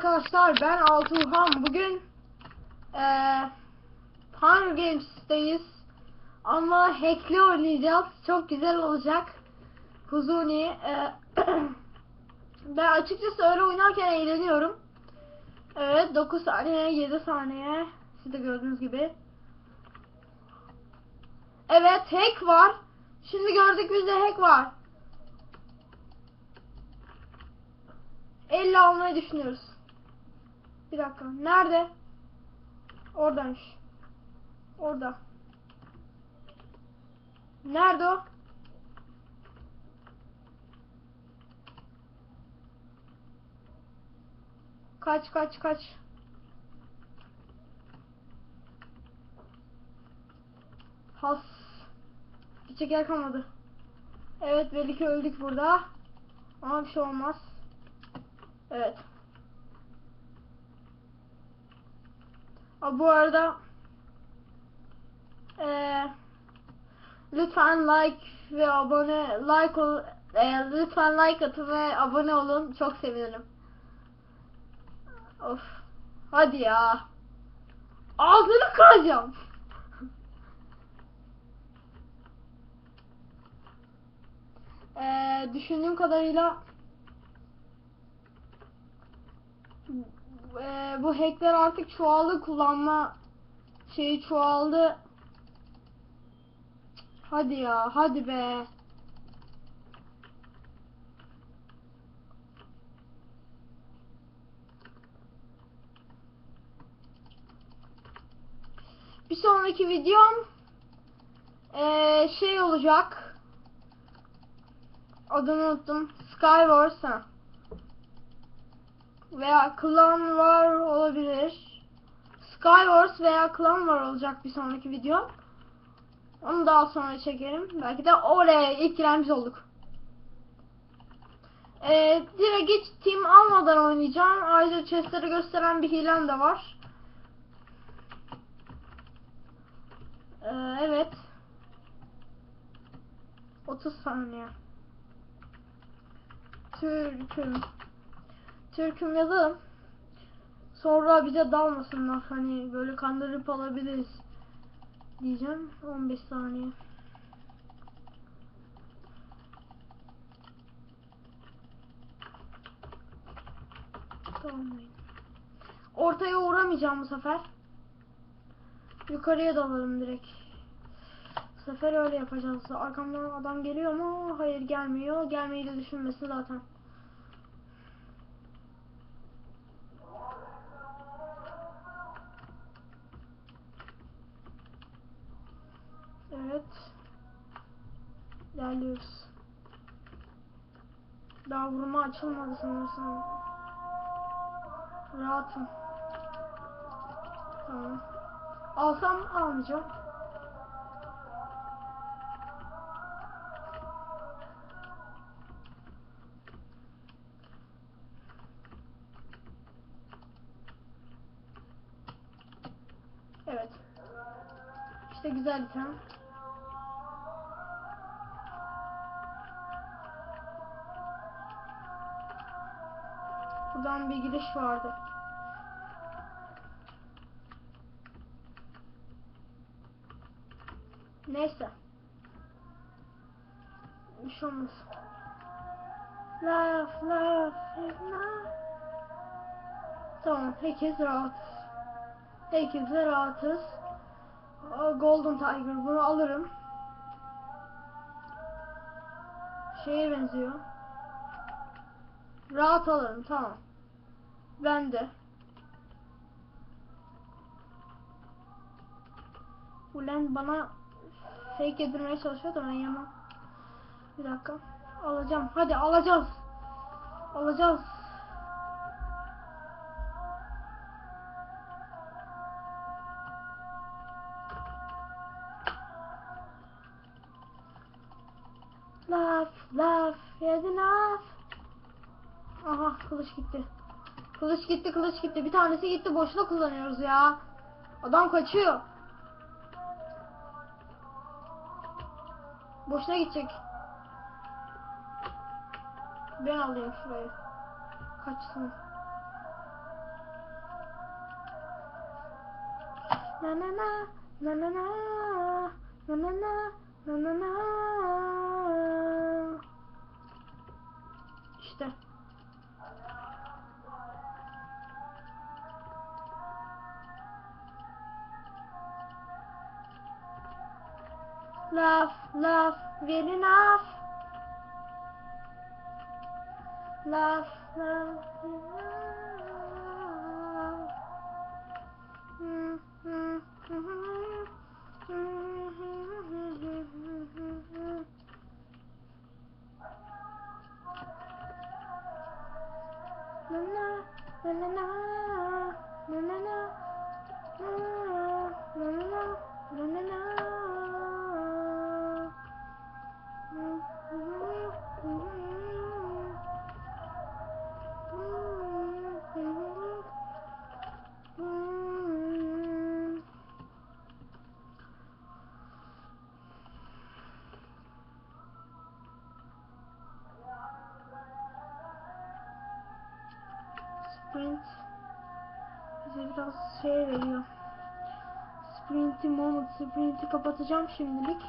arkadaşlar ben Altuğhan. Bugün eee Hunger Games'teyiz. Ama hackli oynayacağız. Çok güzel olacak. Huzuni. eee, ben açıkçası öyle oynarken eğleniyorum. Evet 9 saniye 7 saniye. Siz de gördüğünüz gibi. Evet hack var. Şimdi gördük bizde hack var. 50 almayı düşünüyoruz. Bir dakika. Nerede? Oradaymış. Orada. Nerede o? Kaç kaç kaç. Has. Gidecek yer kalmadı. Evet belli ki öldük burada. Ama bir şey olmaz. Evet. Bu arada eee lütfen like ve abone like ol, eee, lütfen like atın ve abone olun çok sevinirim. Of. Hadi ya. Ağzını kıracağım. Eee düşündüğüm kadarıyla Eee, bu hackler artık çoğaldı kullanma şeyi çoğaldı. Hadi ya, hadi be. Bir sonraki videom eee, şey olacak. Adını unuttum. Skywars ha veya Clan var olabilir. Skywars veya Clan var olacak bir sonraki video. Onu daha sonra çekerim. Belki de oraya ilk giren biz olduk. Ee, direkt hiç team almadan oynayacağım. Ayrıca chestleri gösteren bir hilem de var. Ee, evet. 30 saniye. Türk'üm. Türk'üm yazalım. Sonra bize dalmasınlar. Hani böyle kandırıp alabiliriz. Diyeceğim. 15 saniye. Tamam. Ortaya uğramayacağım bu sefer. Yukarıya dalalım direkt. Bu sefer öyle yapacağız. Arkamdan adam geliyor mu? Hayır gelmiyor. Gelmeyi de düşünmesin zaten. Evet. İlerliyoruz. Daha vurma açılmadı sanırsam. Rahatım. Tamam. Alsam almayacağım. Evet. İşte güzel item. Buradan bir giriş vardı. Neyse. Bir şey olmaz. Laf laf. Tamam herkes rahat. Herkes rahatız. Golden Tiger bunu alırım. Şeye benziyor. Rahat alırım tamam. Ben de. Ulan bana fake edilmeye çalışıyor da ben yemem. Bir dakika. Alacağım. Hadi alacağız. Alacağız. Laf, laf, yedi laf. Aha kılıç gitti. Kılıç gitti kılıç gitti. Bir tanesi gitti boşuna kullanıyoruz ya. Adam kaçıyor. Boşuna gidecek. Ben alayım şurayı. Kaçsın. Na na na na na na na na na na na na İşte. Love, love, well enough. Love, love, love. Biraz şey veriyor. Sprint'i moment sprint'i kapatacağım şimdilik.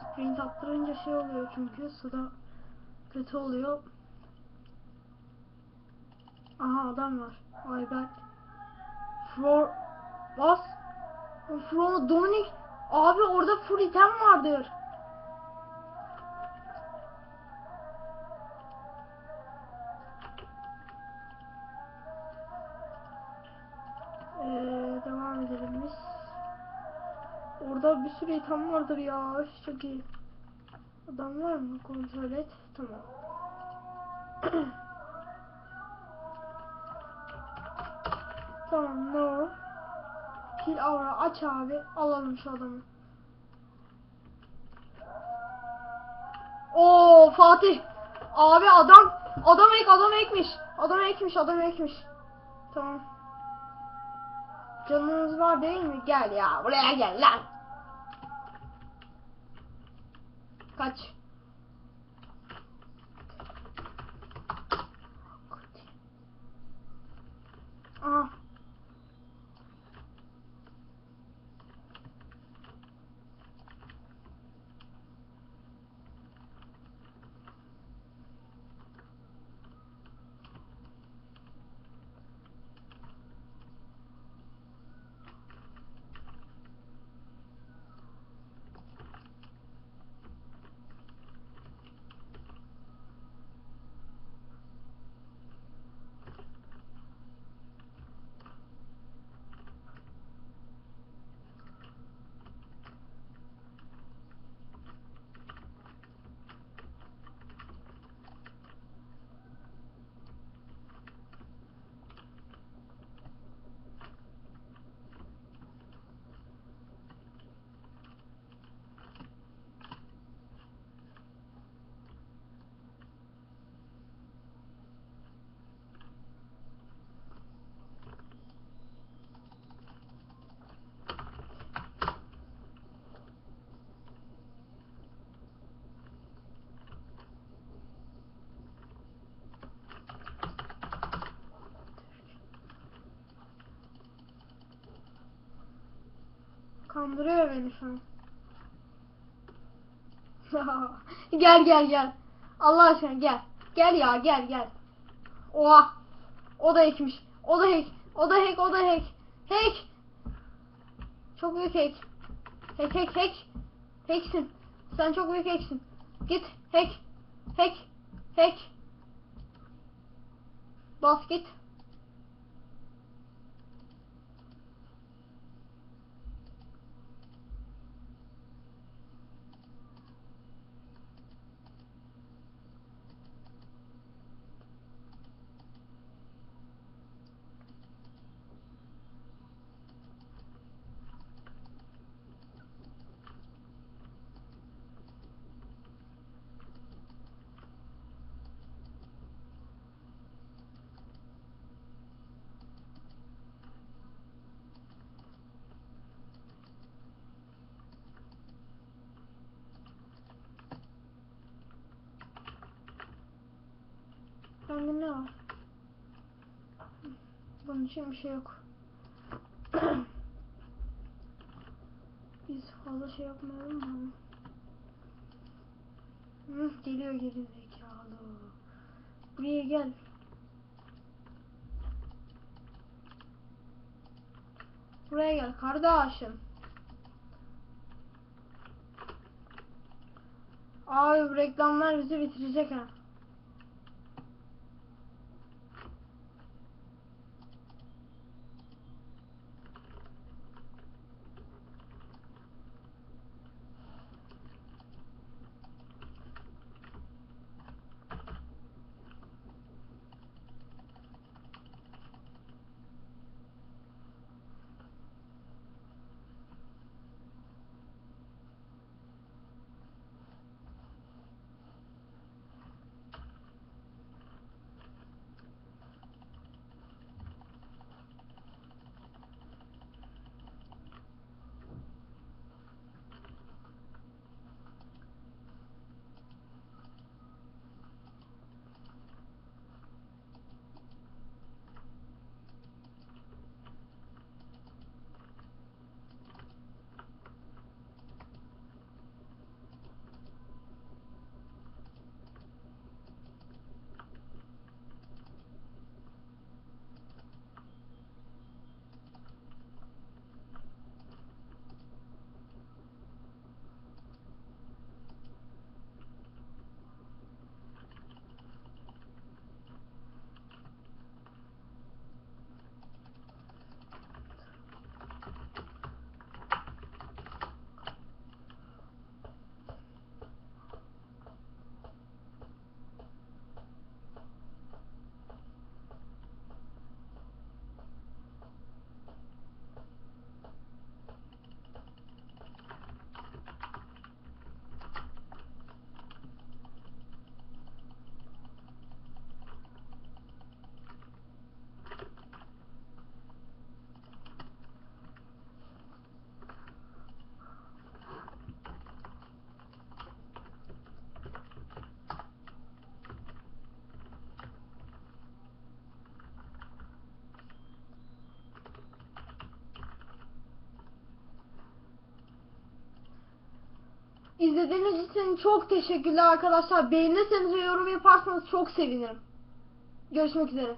Sprint attırınca şey oluyor çünkü suda kötü oluyor. Aha adam var. Ay ben. Flor Bas. Flor Dominic abi orada full item vardır. Bir sürü item vardır ya. Çok iyi. Adam var mı? Kontrol et. Tamam. tamam no. Pil avra aç abi. Alalım şu adamı. Oo Fatih. Abi adam adam ek adam ekmiş. Adam ekmiş adam ekmiş. Tamam. Canınız var değil mi? Gel ya buraya gel lan. Kaç. Ah. Kandırıyor beni şu an. gel gel gel. Allah aşkına gel. Gel ya gel gel. Oha. O da hackmiş. O da hack. O da hack. O da hack. Hack. Çok büyük hack. Hack hack hack. Hacksin. Sen çok büyük hacksin. Git. Hack. Hack. Hack. Bas git. Bende ne var? Bunun için bir şey yok. Biz fazla şey yapmayalım mı? Hı, geliyor geri zekalı. Buraya gel. Buraya gel kardeşim. Abi reklamlar bizi bitirecek ha. İzlediğiniz için çok teşekkürler arkadaşlar. Beğenirseniz ve yorum yaparsanız çok sevinirim. Görüşmek üzere.